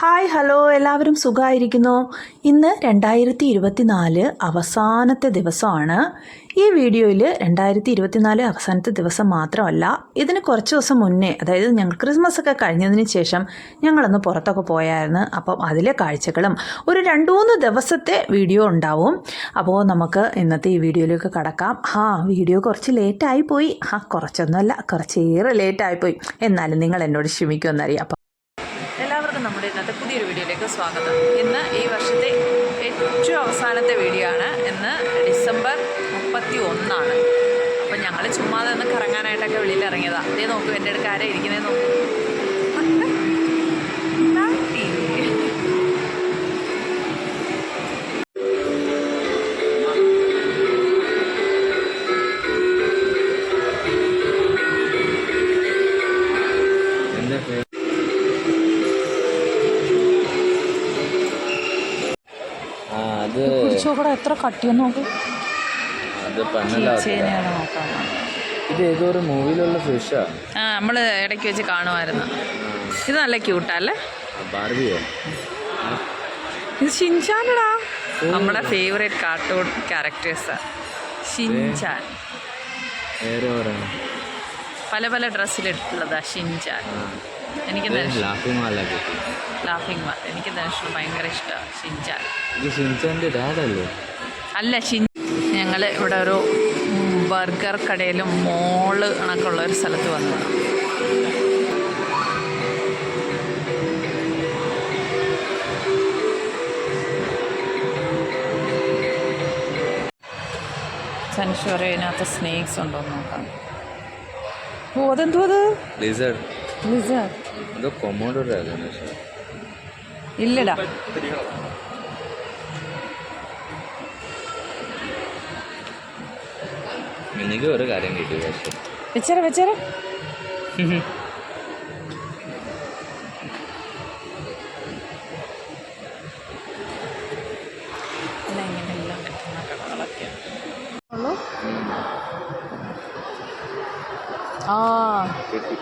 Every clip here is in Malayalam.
ഹായ് ഹലോ എല്ലാവരും സുഖമായിരിക്കുന്നു. ഇന്ന് രണ്ടായിരത്തി ഇരുപത്തിനാല് അവസാനത്തെ ദിവസമാണ്. ഈ വീഡിയോയിൽ രണ്ടായിരത്തി ഇരുപത്തിനാല് അവസാനത്തെ ദിവസം മാത്രമല്ല ഇതിന് കുറച്ച് ദിവസം മുന്നേ അതായത് ഞങ്ങൾ ക്രിസ്മസ് ഒക്കെ കഴിഞ്ഞതിന് ശേഷം ഞങ്ങളൊന്ന് പുറത്തൊക്കെ പോയായിരുന്നു. അപ്പം അതിലെ കാഴ്ചകളും ഒരു രണ്ട് മൂന്ന് ദിവസത്തെ വീഡിയോ ഉണ്ടാവും. അപ്പോൾ നമുക്ക് ഇന്നത്തെ ഈ വീഡിയോയിലേക്ക് കടക്കാം. ആ വീഡിയോ കുറച്ച് ലേറ്റായി പോയി. ആ കുറച്ചൊന്നുമല്ല കുറച്ചേറെ ലേറ്റായി പോയി. എന്നാലും നിങ്ങൾ എന്നോട് ക്ഷമിക്കുമെന്നറിയാം. എല്ലാവർക്കും നമ്മുടെ ഇന്നത്തെ പുതിയൊരു വീഡിയോയിലേക്ക് സ്വാഗതം. ഇന്ന് ഈ വർഷത്തെ ഏറ്റവും അവസാനത്തെ വീഡിയോ ആണ്. ഇന്ന് ഡിസംബർ മുപ്പത്തി ഒന്നാണ് അപ്പം ഞങ്ങൾ ചുമ്മാതെ ഒന്ന് കറങ്ങാനായിട്ടൊക്കെ വെളിയിൽ ഇറങ്ങിയതാണ് അതേ നോക്കൂ എന്റെ അടുക്കാരെ ഇരിക്കുന്നതെന്ന് ഇരിക്കുന്നത് നോക്കൂ. അത് കുരിശോക്കട എത്ര കട്ടിയെന്ന് നോക്ക്. അത് ചേനയാണ് നോക്കാം ഇത് ഏതോ ഒരു മൂവിയിലുള്ള ഫിഷാ. ആ നമ്മൾ ഇടയ്ക്ക് വെച്ച് കാണുമായിരുന്നു. ഇത് നല്ല ക്യൂട്ടല്ലേ ബാർബിയോ. ഇത് ഷിൻചാനടാ. നമ്മുടെ ഫേവറേറ്റ് കാർട്ടൂൺ ക്യാരക്ടേഴ്സ് ഷിൻചാൻ. വേറെ പറയണം പല പല ഡ്രസ്സിലിട്ടുള്ളതാ ഷിൻചാൻ എനിക്ക് ലാഫിംഗ് ലാഫിംഗ് മാർ എനിക്ക് ധനുഷിന് ഭയങ്കര ഇഷ്ടമാണ് ഷിൻചാൻ ഇത് ഷിൻചാന്റെ ഡാഡല്ലേ? അല്ല ഷിൻ ഞങ്ങൾ ഇവിടെ ഒരു ബർഗർ കടയിലും മോൾ കണക്കുള്ള ഒരു സ്ഥലത്ത് വന്നതാണ് സൻഷുവർ ഇതിനകത്ത് സ്നേക്സ് ഉണ്ടോ എന്ന് നോക്കാം. ഓ അതെന്തോ അത് ലിസർഡ് ലിസർഡ് എന്തോ കൊമോഡോടെ ആകാണ് ഇല്ലടാ. എനിക്ക് ഒരു കാര്യം കിട്ടി പക്ഷേ. വെച്ചേരെ വെച്ചേരെ അല്ല ഇങ്ങനെ എല്ലാം കിട്ടുന്ന കടകളൊക്കെയാണ് ഉള്ളൂ ആ കിട്ടി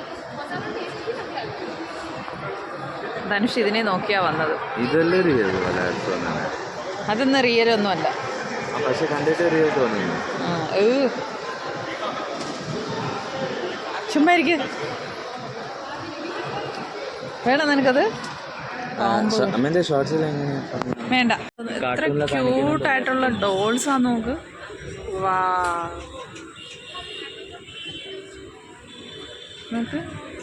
ധനുഷ് ഇതിനെ നോക്കിയാ വന്നത്. ഇതല്ലേ റിയൽ അതൊന്നും റിയലൊന്നുമല്ല ആ പക്ഷെ കണ്ടിട്ട് റിയൽ തോന്നുന്നു. ചുമ്മാ ഇരിക്ക. വേണം നിനക്കത്? വേണ്ട. കാർട്ടൂണിലെ ക്യൂട്ടായിട്ടുള്ള ഡോൾസാ നോക്ക്. വാ.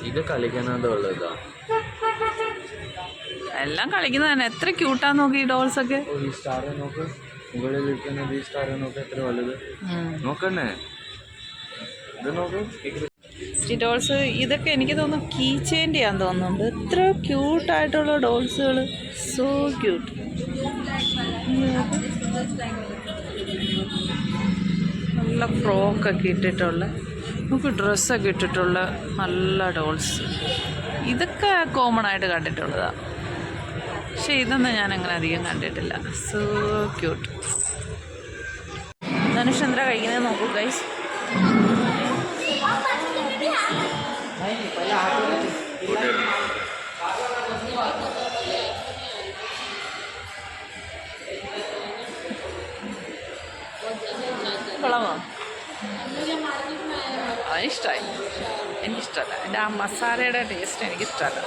ഇത് കളിക്കാനായിട്ട് ഉള്ളതാ എല്ലാം കളിക്കുന്നത് തന്നെ. എത്ര ക്യൂട്ടാ നോക്കി ഈ ഡോൾസ് ഒക്കെ. ഈ സ്റ്റാർ നോക്ക്. മുകളിൽ ഇരിക്കുന്നത് ഈ സ്റ്റാർ നോക്ക്. എത്ര വലുത്. നോക്കണേ ഇത് നോക്ക്. ഈ ഡോൾസ് ഇതൊക്കെ എനിക്ക് തോന്നുന്നു കീ ചെയിന്റെ ആണെന്ന് തോന്നുന്നുണ്ട് എത്ര ക്യൂട്ടായിട്ടുള്ള ഡോൾസുകൾ സോ ക്യൂട്ട് നല്ല ഫ്രോക്കൊക്കെ ഇട്ടിട്ടുള്ള നമുക്ക് ഡ്രസ്സൊക്കെ ഇട്ടിട്ടുള്ള നല്ല ഡോൾസ് ഇതൊക്കെ കോമൺ ആയിട്ട് കണ്ടിട്ടുള്ളതാണ് പക്ഷേ ഇതൊന്നും ഞാൻ അങ്ങനെ അധികം കണ്ടിട്ടില്ല. സോ ക്യൂട്ട് ധനുഷ് കഴിക്കുന്നത് നോക്കൂ ഗൈസ് കൊള്ളാമോ? അതിഷ്ടമായി എനിക്കിഷ്ടമല്ല. എന്റെ ആ മസാലയുടെ ടേസ്റ്റ് എനിക്കിഷ്ടമല്ല.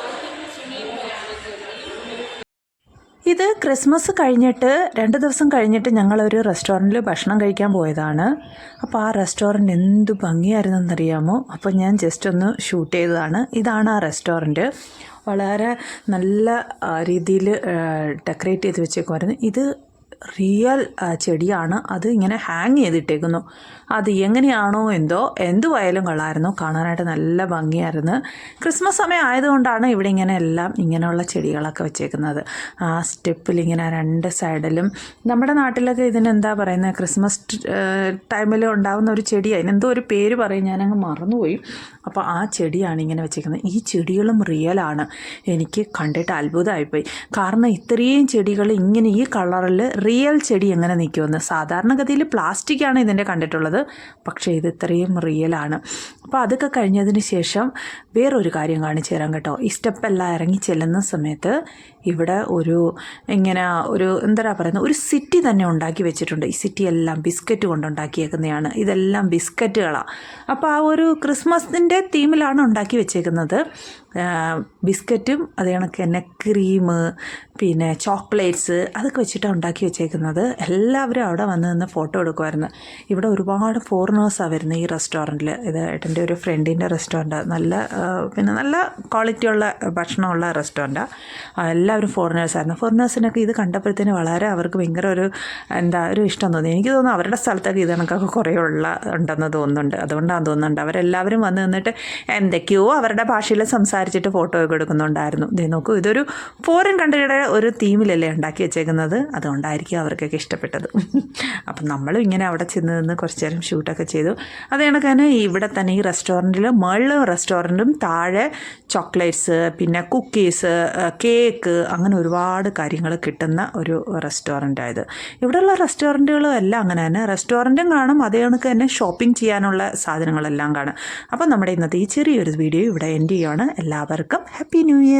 ഇത് ക്രിസ്മസ് കഴിഞ്ഞിട്ട് രണ്ട് ദിവസം കഴിഞ്ഞിട്ട് ഞങ്ങളൊരു റെസ്റ്റോറന്റിൽ ഭക്ഷണം കഴിക്കാൻ പോയതാണ്. അപ്പോൾ ആ റെസ്റ്റോറന്റ് എന്ത് ഭംഗിയായിരുന്നെന്നറിയാമോ? അപ്പോൾ ഞാൻ ജസ്റ്റ് ഒന്ന് ഷൂട്ട് ചെയ്തതാണ്. ഇതാണ് ആ റെസ്റ്റോറന്റ്. വളരെ നല്ല രീതിയിൽ ഡെക്കറേറ്റ് ചെയ്ത് വെച്ചേക്കുമായിരുന്നു ഇത് റിയൽ ചെടിയാണ് അത് ഇങ്ങനെ ഹാങ് ചെയ്തിട്ടേക്കുന്നു. അത് എങ്ങനെയാണോ എന്തോ എന്തുവായാലും കൊള്ളായിരുന്നു. കാണാനായിട്ട് നല്ല ഭംഗിയായിരുന്നു. ക്രിസ്മസ് സമയം ആയതുകൊണ്ടാണ് ഇവിടെ ഇങ്ങനെ എല്ലാം ഇങ്ങനെയുള്ള ചെടികളൊക്കെ വെച്ചേക്കുന്നത്. ആ സ്റ്റെപ്പിൽ ഇങ്ങനെ രണ്ട് സൈഡിലും നമ്മുടെ നാട്ടിലൊക്കെ ഇതിനെന്താ പറയുന്നത് ക്രിസ്മസ് ടൈമിൽ ഉണ്ടാകുന്ന ഒരു ചെടി അതിനെന്തോ ഒരു പേര് പറയും ഞാനങ്ങ് മറന്നുപോയി. അപ്പോൾ ആ ചെടിയാണ് ഇങ്ങനെ വെച്ചേക്കുന്നത്. ഈ ചെടികളും റിയലാണ് എനിക്ക് കണ്ടിട്ട് അത്ഭുതമായിപ്പോയി. കാരണം ഇത്രയും ചെടികൾ ഇങ്ങനെ ഈ കളറിൽ റിയൽ ചെടി എങ്ങനെ നിൽക്കുമെന്ന്. സാധാരണഗതിയിൽ പ്ലാസ്റ്റിക്കാണ് ഇതിന്റെ കണ്ടിട്ടുള്ളത്. പക്ഷേ ഇത് ഇത്രയും റിയലാണ് അപ്പോൾ അതൊക്കെ കഴിഞ്ഞതിന് ശേഷം വേറൊരു കാര്യം കാണിച്ചു തരാം കേട്ടോ. ഈ സ്റ്റെപ്പെല്ലാം ഇറങ്ങി ചെല്ലുന്ന സമയത്ത് ഇവിടെ ഒരു ഇങ്ങനെ ഒരു എന്താ പറയുന്നത്? ഒരു സിറ്റി തന്നെ ഉണ്ടാക്കി വെച്ചിട്ടുണ്ട്. ഈ സിറ്റി എല്ലാം ബിസ്ക്കറ്റ് കൊണ്ടുണ്ടാക്കിയേക്കുന്നതാണ് ഇതെല്ലാം ബിസ്ക്കറ്റുകളാണ് അപ്പോൾ ആ ഒരു ക്രിസ്മസിന്റെ തീമിലാണ് ഉണ്ടാക്കി വെച്ചേക്കുന്നത്. ബിസ്ക്കറ്റും അത് കണക്ക് തന്നെ ക്രീം പിന്നെ ചോക്ലേറ്റ്സ് അതൊക്കെ വെച്ചിട്ടാണ് ഉണ്ടാക്കി വെച്ചേക്കുന്നത്. എല്ലാവരും അവിടെ വന്ന് നിന്ന് ഫോട്ടോ എടുക്കുമായിരുന്നു. ഇവിടെ ഒരുപാട് ഫോറിനേഴ്സാണ് വരുന്നത് ഈ റെസ്റ്റോറന്റിൽ ഇത് ഏട്ടന്റെ ഒരു ഫ്രണ്ടിന്റെ റെസ്റ്റോറന്റാണ് നല്ല പിന്നെ നല്ല ക്വാളിറ്റിയുള്ള ഭക്ഷണമുള്ള റെസ്റ്റോറന്റാണ് എല്ലാവരും ഫോറിനേഴ്സായിരുന്നു ഫോറിനേഴ്സിനൊക്കെ ഇത് കണ്ടപ്പോഴത്തേന് വളരെ അവർക്ക് ഭയങ്കര ഒരു എന്താ ഒരു ഇഷ്ടം തോന്നി. എനിക്ക് തോന്നുന്നു അവരുടെ സ്ഥലത്തൊക്കെ ഇത് കണക്കൊക്കെ കുറേ ഉള്ള ഉണ്ടെന്ന് തോന്നുന്നുണ്ട്. അതുകൊണ്ടാണ് തോന്നുന്നുണ്ട്. അവരെല്ലാവരും വന്ന് നിന്നിട്ട് എന്തൊക്കെയോ അവരുടെ ഭാഷയിൽ സംസാരിച്ചിട്ട് ഫോട്ടോ ഒക്കെ എടുക്കുന്നുണ്ടായിരുന്നു. ഇതേ നോക്കൂ ഇതൊരു ഫോറിൻ കൺട്രിയുടെ ഒരു തീമിലല്ലേ ഉണ്ടാക്കി വെച്ചേക്കുന്നത്? അതുകൊണ്ടായിരിക്കും അവർക്കൊക്കെ ഇഷ്ടപ്പെട്ടത്. അപ്പം നമ്മളും ഇങ്ങനെ അവിടെ ചെന്ന് നിന്ന് കുറച്ച് നേരം ഷൂട്ടൊക്കെ ചെയ്തു. അത് കണക്ക് തന്നെ ഇവിടെ തന്നെ ഈ റെസ്റ്റോറന്റിൽ മുകളിൽ റെസ്റ്റോറന്റും താഴെ ചോക്ലേറ്റ്സ് പിന്നെ കുക്കീസ് കേക്ക് അങ്ങനെ ഒരുപാട് കാര്യങ്ങൾ കിട്ടുന്ന ഒരു റെസ്റ്റോറന്റായത് ഇവിടെയുള്ള റെസ്റ്റോറന്റുകളും എല്ലാം അങ്ങനെ തന്നെ. റെസ്റ്റോറന്റും കാണും അതേ കണക്ക് തന്നെ ഷോപ്പിംഗ് ചെയ്യാനുള്ള സാധനങ്ങളെല്ലാം കാണും. അപ്പം നമ്മുടെ ഇന്നത്തെ ഈ ചെറിയൊരു വീഡിയോ ഇവിടെ എൻഡ് ചെയ്യുകയാണ് എല്ലാവർക്കും ഹാപ്പി ന്യൂ ഇയർ